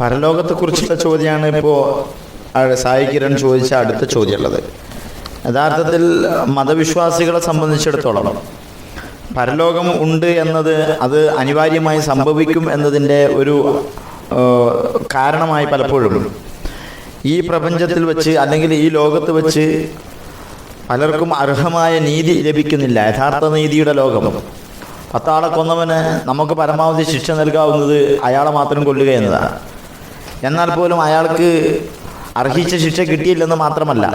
പരലോകത്തെക്കുറിച്ചുള്ള ചോദ്യമാണ് ഇപ്പോ സായി കിരൺ ചോദിച്ച അടുത്ത ചോദ്യമുള്ളത്. യഥാർത്ഥത്തിൽ മതവിശ്വാസികളെ സംബന്ധിച്ചിടത്തോളം പരലോകം ഉണ്ട് എന്നത് അത് അനിവാര്യമായി സംഭവിക്കും എന്നതിന്റെ ഒരു കാരണമായി പലപ്പോഴും ഈ പ്രപഞ്ചത്തിൽ വെച്ച് അല്ലെങ്കിൽ ഈ ലോകത്ത് വെച്ച് പലർക്കും അർഹമായ നീതി ലഭിക്കുന്നില്ല. യഥാർത്ഥ നീതിയുടെ ലോകം. പത്താളെ കൊന്നവന് നമുക്ക് പരമാവധി ശിക്ഷ നൽകാവുന്നത് അയാളെ മാത്രം കൊല്ലുക എന്നതാണ്. എന്നാൽ പോലും അയാൾക്ക് അർഹിച്ച ശിക്ഷ കിട്ടിയില്ലെന്ന് മാത്രമല്ല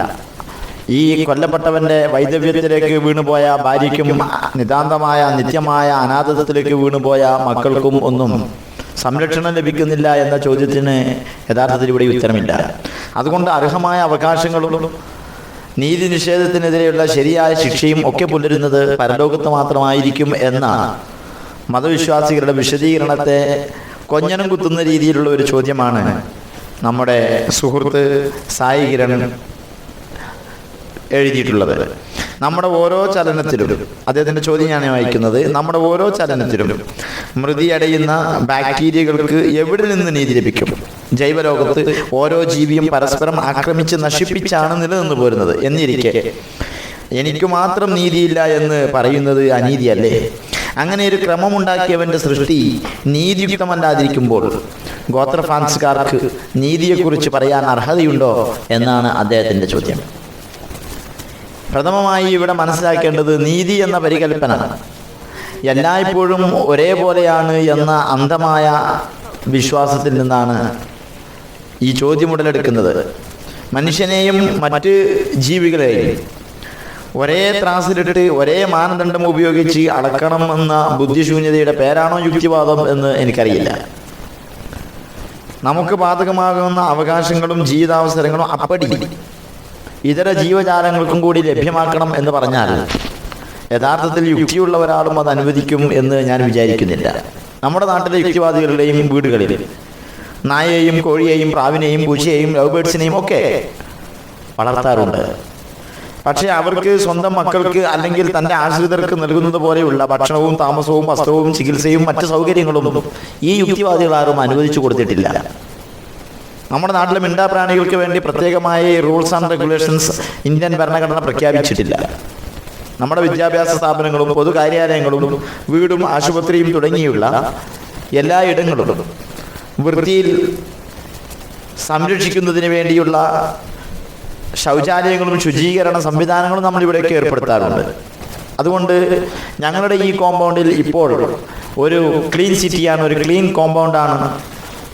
ഈ കൊല്ലപ്പെട്ടവന്റെ വൈദവ്യത്തിലേക്ക് വീണുപോയ ഭാര്യയ്ക്കും നിതാന്തമായ നിത്യമായ അനാഥത്വത്തിലേക്ക് വീണുപോയ മക്കൾക്കും ഒന്നും സംരക്ഷണം ലഭിക്കുന്നില്ല എന്ന ചോദ്യത്തിന് യഥാർത്ഥത്തിൽ ഇവിടെ ഉത്തരമില്ല. അതുകൊണ്ട് അർഹമായ അവകാശങ്ങളും നീതി നിഷേധത്തിനെതിരെയുള്ള ശരിയായ ശിക്ഷയും ഒക്കെ പുലരുന്നത് പരലോകത്ത് മാത്രമായിരിക്കും എന്ന മതവിശ്വാസികളുടെ വിശദീകരണത്തെ കൊഞ്ഞനം കുത്തുന്ന രീതിയിലുള്ള ഒരു ചോദ്യമാണ് നമ്മുടെ സുഹൃത്ത് സായി കിരൺ എഴുതിയിട്ടുള്ളത്. നമ്മുടെ ഓരോ ചലനത്തിലും അദ്ദേഹത്തിന്റെ ചോദ്യം ഞാൻ വായിക്കുന്നത്. നമ്മുടെ ഓരോ ചലനത്തിലും മൃതി അടയുന്ന ബാക്ടീരിയകൾക്ക് എവിടെ നിന്ന് നീതി ലഭിക്കും? ജൈവലോകത്ത് ഓരോ ജീവിയും പരസ്പരം ആക്രമിച്ച് നശിപ്പിച്ചാണ് നിലനിന്ന് പോരുന്നത് എന്നിരിക്കെ. എനിക്ക് മാത്രം നീതിയില്ല എന്ന് പറയുന്നത് അനീതിയല്ലേ? അങ്ങനെ ഒരു ക്രമമുണ്ടാക്കിയവന്റെ സൃഷ്ടി നീതിയുക്തമല്ലാതിരിക്കുമ്പോൾ ഗോത്ര ഫ്രാൻസുകാർക്ക് നീതിയെക്കുറിച്ച് പറയാൻ അർഹതയുണ്ടോ എന്നാണ് അദ്ദേഹത്തിന്റെ ചോദ്യം. പ്രഥമമായി ഇവിടെ മനസ്സിലാക്കേണ്ടത് നീതി എന്ന പരികൽപ്പന. എല്ലായ്പ്പോഴും ഒരേപോലെയാണ് എന്ന അന്ധമായ വിശ്വാസത്തിൽ നിന്നാണ് ഈ ചോദ്യം ഉടലെടുക്കുന്നത്. മനുഷ്യനെയും മറ്റ് ജീവികളെയും ഒരേ ത്രാസിലിട്ട് ഒരേ മാനദണ്ഡം ഉപയോഗിച്ച് അളക്കണം എന്ന ബുദ്ധിശൂന്യതയുടെ പേരാണോ യുക്തിവാദം എന്ന് എനിക്കറിയില്ല. നമുക്ക് ബാധകമാകുന്ന അവകാശങ്ങളും ജീവിതാവസരങ്ങളും അപ്പടി. ഇതര ജീവജാലങ്ങൾക്കും കൂടി ലഭ്യമാക്കണം എന്ന് പറഞ്ഞാൽ യഥാർത്ഥത്തിൽ യുക്തിയുള്ള ഒരാളും അത് അനുവദിക്കും എന്ന് ഞാൻ വിചാരിക്കുന്നില്ല. നമ്മുടെ നാട്ടിലെ യുക്തിവാദികളുടെയും വീടുകളിൽ നായയെയും കോഴിയെയും പ്രാവിനെയും പൂച്ചയെയും ലവ് ബേഡ്സിനെയും ഒക്കെ വളർത്താറുണ്ട്. പക്ഷേ അവർക്ക് സ്വന്തം മക്കൾക്ക് അല്ലെങ്കിൽ തന്റെ ആശ്രിതർക്ക് നൽകുന്നത് പോലെയുള്ള ഭക്ഷണവും താമസവും വസ്ത്രവും ചികിത്സയും മറ്റ് സൗകര്യങ്ങളും ഈ യുക്തിവാദികൾ ആരും അനുവദിച്ചു കൊടുത്തിട്ടില്ല. നമ്മുടെ നാട്ടിലെ മിണ്ടാപ്രാണികൾക്ക് വേണ്ടി പ്രത്യേകമായ റൂൾസ് ആൻഡ് റെഗുലേഷൻസ് ഇന്ത്യൻ ഭരണഘടന പ്രഖ്യാപിച്ചിട്ടില്ല. നമ്മുടെ വിദ്യാഭ്യാസ സ്ഥാപനങ്ങളും പൊതുകാര്യാലയങ്ങളും വീടും ആശുപത്രിയും തുടങ്ങിയുള്ള എല്ലാ ഇടങ്ങളും വൃത്തിയിൽ സംരക്ഷിക്കുന്നതിന് വേണ്ടിയുള്ള ശൗചാലയങ്ങളും ശുചീകരണ സംവിധാനങ്ങളും നമ്മൾ ഇവിടെയൊക്കെ ഏർപ്പെടുത്താറുണ്ട്. അതുകൊണ്ട് ഞങ്ങളുടെ ഈ കോമ്പൗണ്ടിൽ ഇപ്പോൾ ഒരു ക്ലീൻ സിറ്റിയാണ് ഒരു ക്ലീൻ കോമ്പൗണ്ടാണ്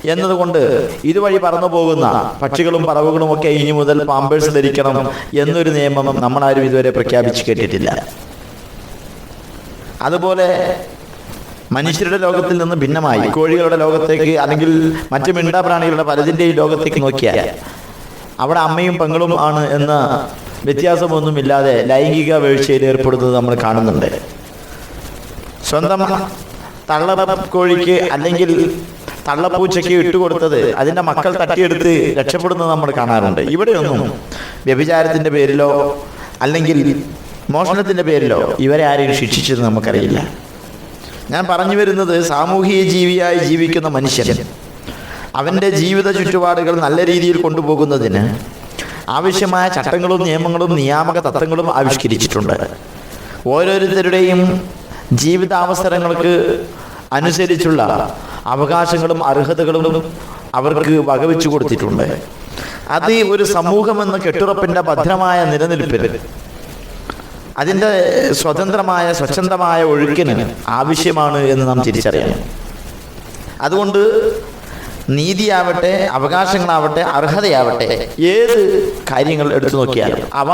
എന്നതുകൊണ്ട് ഇതുവഴി പറന്നു പോകുന്ന പക്ഷികളും പറവുകളും ഒക്കെ ഇനി മുതൽ പാമ്പേഴ്സ് ധരിക്കണം എന്നൊരു നിയമം നമ്മളാരും ഇതുവരെ പ്രഖ്യാപിച്ച് കേട്ടിട്ടില്ല അതുപോലെ മനുഷ്യരുടെ ലോകത്തിൽ നിന്ന് ഭിന്നമായി കോഴികളുടെ ലോകത്തേക്ക് അല്ലെങ്കിൽ മറ്റു മിണ്ടാപ്രാണികളുടെ പലതിന്റെയും ലോകത്തേക്ക് നോക്കിയാൽ അവിടെ അമ്മയും പെങ്ങളും ആണ് എന്ന വ്യത്യാസമൊന്നുമില്ലാതെ ലൈംഗിക വീഴ്ചയിൽ ഏർപ്പെടുന്നത് നമ്മൾ കാണുന്നുണ്ട്. സ്വന്തം തള്ള കോഴിക്ക് അല്ലെങ്കിൽ തള്ളപ്പൂച്ചയ്ക്ക് ഇട്ടുകൊടുത്തത് അതിന്റെ മക്കൾ തട്ടിയെടുത്ത് രക്ഷപ്പെടുന്നത് നമ്മൾ കാണാറുണ്ട്. ഇവിടെയൊന്നും വ്യഭിചാരത്തിന്റെ പേരിലോ അല്ലെങ്കിൽ മോഷണത്തിന്റെ പേരിലോ ഇവരെ ആരെയും ശിക്ഷിച്ചത് നമുക്കറിയില്ല. ഞാൻ പറഞ്ഞു വരുന്നത് സാമൂഹിക ജീവിയായി ജീവിക്കുന്ന മനുഷ്യൻ. അവന്റെ ജീവിത ചുറ്റുപാടുകൾ നല്ല രീതിയിൽ കൊണ്ടുപോകുന്നതിന് ആവശ്യമായ ചട്ടങ്ങളും നിയമങ്ങളും നിയാമക തത്വങ്ങളും ആവിഷ്കരിച്ചിട്ടുണ്ട്. ഓരോരുത്തരുടെയും ജീവിതാവസരങ്ങൾക്ക് അനുസരിച്ചുള്ള അവകാശങ്ങളും അർഹതകളും അവർക്ക് വകവെച്ചു കൊടുത്തിട്ടുണ്ട്. അത് ഒരു സമൂഹമെന്ന കെട്ടുറപ്പിന്റെ ഭദ്രമായ നിലനിൽപ്പിൽ അതിന്റെ സ്വതന്ത്രമായ സ്വച്ഛന്തമായ ഒഴുക്കിന് ആവശ്യമാണ് എന്ന് നാം തിരിച്ചറിയണം. അതുകൊണ്ട് നീതിയാവട്ടെ അവകാശങ്ങളാവട്ടെ അർഹതയാവട്ടെ ഏത് കാര്യങ്ങൾ എടുത്തു നോക്കിയാലും അവ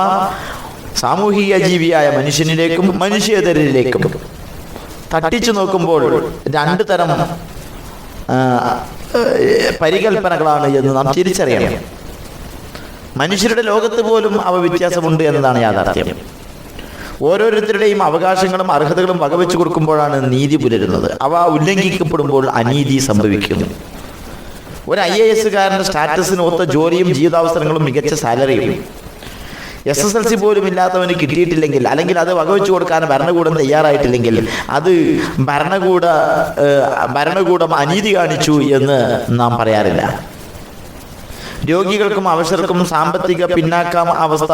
സാമൂഹിക ജീവിയായ മനുഷ്യനിലേക്കും മനുഷ്യേതരിലേക്കും തട്ടിച്ചു നോക്കുമ്പോൾ രണ്ട് തരം പരികൽപ്പനകളാണ് എന്ന് നാം തിരിച്ചറിയണം. മനുഷ്യരുടെ ലോകത്ത് പോലും അവ വ്യത്യാസമുണ്ട് എന്നതാണ് യാഥാർത്ഥ്യം. ഓരോരുത്തരുടെയും അവകാശങ്ങളും അർഹതകളും വകവെച്ചു കൊടുക്കുമ്പോഴാണ് നീതി പുലരുന്നത്. അവ ഉല്ലംഘിക്കപ്പെടുമ്പോൾ അനീതി സംഭവിക്കുന്നു. ഒരു ഐ എ എസുകാരന്റെ സ്റ്റാറ്റസിന് ഒത്ത ജോലിയും ജീവിതാവസരങ്ങളും മികച്ച സാലറിയും എസ് എസ് എൽ സി പോലും ഇല്ലാത്തവന് കിട്ടിയിട്ടില്ലെങ്കിൽ അല്ലെങ്കിൽ അത് വകവെച്ചു കൊടുക്കാൻ ഭരണകൂടം തയ്യാറായിട്ടില്ലെങ്കിൽ അത് ഭരണകൂട ഭരണകൂടം അനീതി കാണിച്ചു എന്ന് നാം പറയാറില്ല. രോഗികൾക്കും അവശർക്കും സാമ്പത്തിക പിന്നാക്ക അവസ്ഥ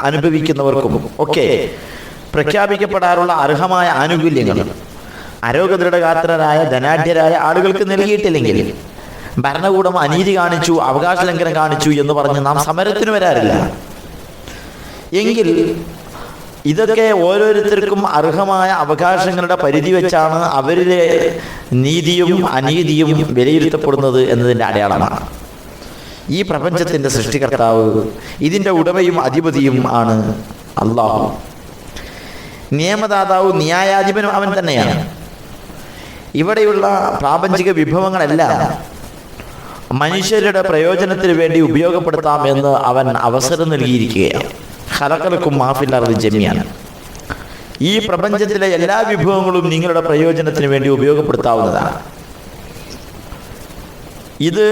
അനുഭവിക്കുന്നവർക്കും ഒക്കെ പ്രഖ്യാപിക്കപ്പെടാറുള്ള അർഹമായ ആനുകൂല്യങ്ങൾ. ആരോഗ്യദൃഢഗാത്രരായ ധനാഢ്യരായ ആളുകൾക്ക് നൽകിയിട്ടില്ലെങ്കിൽ ഭരണകൂടം അനീതി കാണിച്ചു അവകാശ ലംഘനം കാണിച്ചു എന്ന് പറഞ്ഞ് നാം സമരത്തിന് വരാറില്ല. എങ്കിൽ ഇതൊക്കെ ഓരോരുത്തർക്കും അർഹമായ അവകാശങ്ങളുടെ പരിധി വെച്ചാണ് അവരിലെ നീതിയും അനീതിയും വിലയിരുത്തപ്പെടുന്നത് എന്നതിന്റെ അടയാളമാണ്. ഈ പ്രപഞ്ചത്തിന്റെ സൃഷ്ടികർത്താവ് ഇതിന്റെ ഉടമയും അധിപതിയും ആണ് അള്ളാഹു. നിയമദാതാവും ന്യായാധിപനും അവൻ തന്നെയാണ്. ഇവിടെയുള്ള പ്രാപഞ്ചിക വിഭവങ്ങളെല്ലാം മനുഷ്യരുടെ പ്രയോജനത്തിന് വേണ്ടി ഉപയോഗപ്പെടുത്താം എന്ന് അവൻ അവസരം നൽകിയിരിക്കുകയാണ്. ഹലക്കലക്കും മാഫില്ലാറത് ജമ്യാണ് ഈ പ്രപഞ്ചത്തിലെ എല്ലാ വിഭവങ്ങളും നിങ്ങളുടെ പ്രയോജനത്തിന് വേണ്ടി ഉപയോഗപ്പെടുത്താവുന്നതാണ്. ഇത്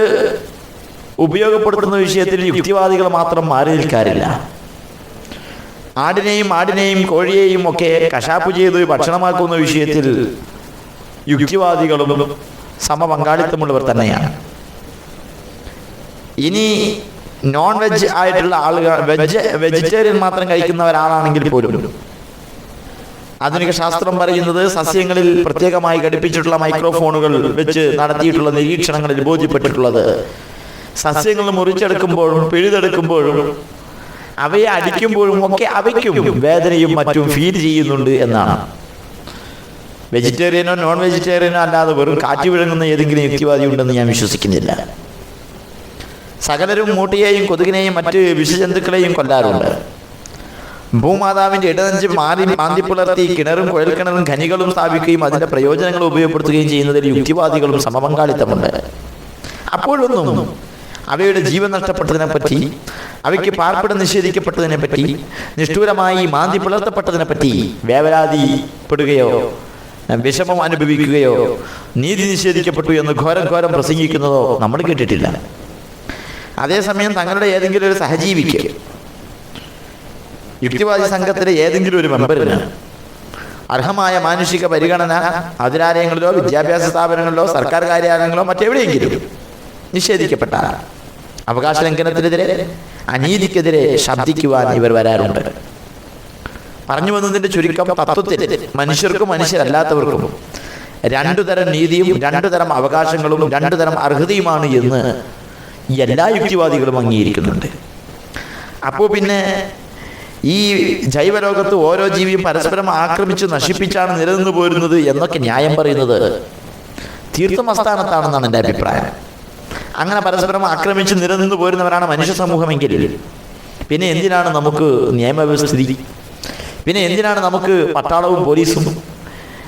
ഉപയോഗപ്പെടുത്തുന്ന വിഷയത്തിൽ യുക്തിവാദികൾ മാത്രം മാറി നിൽക്കാറില്ല. ആടിനെയും ആടിനെയും കോഴിയെയും ഒക്കെ കശാപ്പ് ചെയ്ത് ഭക്ഷണമാക്കുന്ന വിഷയത്തിൽ യുക്തിവാദികളും സമപങ്കാളിത്തമുള്ളവർ തന്നെയാണ്. ഇനി നോൺ വെജ് ആയിട്ടുള്ള ആളുകൾ വെജ് വെജിറ്റേറിയൻ മാത്രം കഴിക്കുന്ന ഒരാളാണെങ്കിൽ പോലും. ആധുനിക ശാസ്ത്രം പറയുന്നത് സസ്യങ്ങളിൽ പ്രത്യേകമായി ഘടിപ്പിച്ചിട്ടുള്ള മൈക്രോഫോണുകൾ വെച്ച് നടത്തിയിട്ടുള്ള നിരീക്ഷണങ്ങളിൽ ബോധ്യപ്പെട്ടിട്ടുള്ളത്. സസ്യങ്ങൾ മുറിച്ചെടുക്കുമ്പോഴും പിഴുതെടുക്കുമ്പോഴും അവയെ അടിക്കുമ്പോഴും ഒക്കെ അവയ്ക്കും വേദനയും മറ്റും ഫീൽ ചെയ്യുന്നുണ്ട് എന്നാണ്. വെജിറ്റേറിയനോ നോൺ വെജിറ്റേറിയനോ അല്ലാതെ വെറും കാറ്റ് വിഴങ്ങുന്ന ഏതെങ്കിലും യുക്തിവാദി ഉണ്ടെന്ന് ഞാൻ വിശ്വസിക്കുന്നില്ല. സകലരും മൂട്ടിയെയും കൊതുകിനെയും മറ്റ് വിഷജന്തുക്കളെയും കൊല്ലാറുണ്ട്. ഭൂമാതാവിന്റെ ഇടനെഞ്ച് മാറി മാന്തി പുലർത്തി കിണറും കുഴൽക്കിണറും ഖനികളും സ്ഥാപിക്കുകയും അതിന്റെ പ്രയോജനങ്ങൾ ഉപയോഗപ്പെടുത്തുകയും ചെയ്യുന്നതിൽ യുക്തിവാദികളും സമപങ്കാളിത്തമുണ്ട്. അപ്പോഴൊന്നും അവയുടെ ജീവൻ നഷ്ടപ്പെട്ടതിനെ പറ്റി അവയ്ക്ക് പാർപ്പിടം നിഷേധിക്കപ്പെട്ടതിനെ പറ്റി നിഷ്ഠൂരമായി മാന്തി പുലർത്തപ്പെട്ടതിനെ പറ്റി വേവലാതിപ്പെടുകയോ വിഷമം അനുഭവിക്കുകയോ നീതി നിഷേധിക്കപ്പെട്ടു എന്ന് ഘോരം ഘോരം പ്രസംഗിക്കുന്നതോ നമ്മൾ കേട്ടിട്ടില്ല. അതേസമയം തങ്ങളുടെ ഏതെങ്കിലും ഒരു സഹജീവിക്ക് യുക്തിവാദി സംഘത്തിലെ ഏതെങ്കിലും ഒരു മെമ്പറിന് അർഹമായ മാനുഷിക പരിഗണന അതിരാലയങ്ങളിലോ വിദ്യാഭ്യാസ സ്ഥാപനങ്ങളിലോ സർക്കാർ കാര്യാലയങ്ങളിലോ മറ്റെവിടെയെങ്കിലും നിഷേധിക്കപ്പെട്ട അവകാശ ലംഘനത്തിനെതിരെ അനീതിക്കെതിരെ ശബ്ദിക്കുവാൻ ഇവർ വരാറുണ്ട്. പറഞ്ഞു വന്നതിന്റെ ചുരുക്കം തത്വത്തിൽ മനുഷ്യർക്കും മനുഷ്യരല്ലാത്തവർക്കും രണ്ടു തരം നീതിയും രണ്ടു തരം അവകാശങ്ങളും രണ്ടു തരം അർഹതയുമാണ് എന്ന് എല്ലാ യുക്തിവാദികളും അംഗീകരിക്കുന്നുണ്ട്. അപ്പോൾ പിന്നെ ഈ ജൈവലോകത്ത് ഓരോ ജീവിയും പരസ്പരം ആക്രമിച്ച് നശിപ്പിച്ചാണ് നിലനിന്നു പോരുന്നത് എന്നൊക്കെ ന്യായം പറയുന്നത് തീർത്ഥം അസ്ഥാനത്താണെന്നാണ് എന്റെ അഭിപ്രായം. അങ്ങനെ പരസ്പരം ആക്രമിച്ച് നിലനിന്നു പോരുന്നവരാണ് മനുഷ്യ സമൂഹമെങ്കിൽ. പിന്നെ എന്തിനാണ് നമുക്ക് നിയമവ്യവസ്ഥിതി? പിന്നെ എന്തിനാണ് നമുക്ക് പട്ടാളവും പോലീസും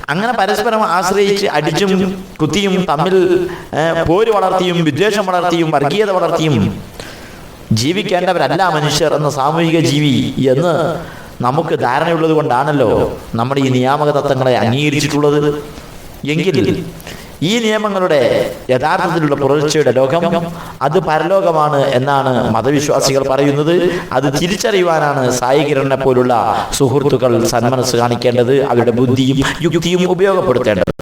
അങ്ങനെ പരസ്പരം ആശ്രയിച്ച് അടിച്ചും കുത്തിയും തമ്മിൽ പോര് വളർത്തിയും വിദ്വേഷം വളർത്തിയും വർഗീയത വളർത്തിയും ജീവിക്കേണ്ടവരല്ല മനുഷ്യർ എന്ന സാമൂഹിക ജീവി എന്ന് നമുക്ക് ധാരണയുള്ളത് കൊണ്ടാണല്ലോ നമ്മുടെ ഈ നിയാമക തത്വങ്ങളെ അംഗീകരിച്ചിട്ടുള്ളത്. എങ്കിൽ ഈ നിയമങ്ങളുടെ യഥാർത്ഥത്തിലുള്ള പുലർച്ചയുടെ ലോകം അത് പരലോകമാണ് എന്നാണ് മതവിശ്വാസികൾ പറയുന്നത്. അത് തിരിച്ചറിയുവാനാണ് സായികിരനെ പോലുള്ള സുഹൃത്തുക്കൾ സന്മനസ് കാണിക്കേണ്ടത്. അവരുടെ ബുദ്ധിയും യുക്തിയും ഉപയോഗപ്പെടുത്തേണ്ടത്.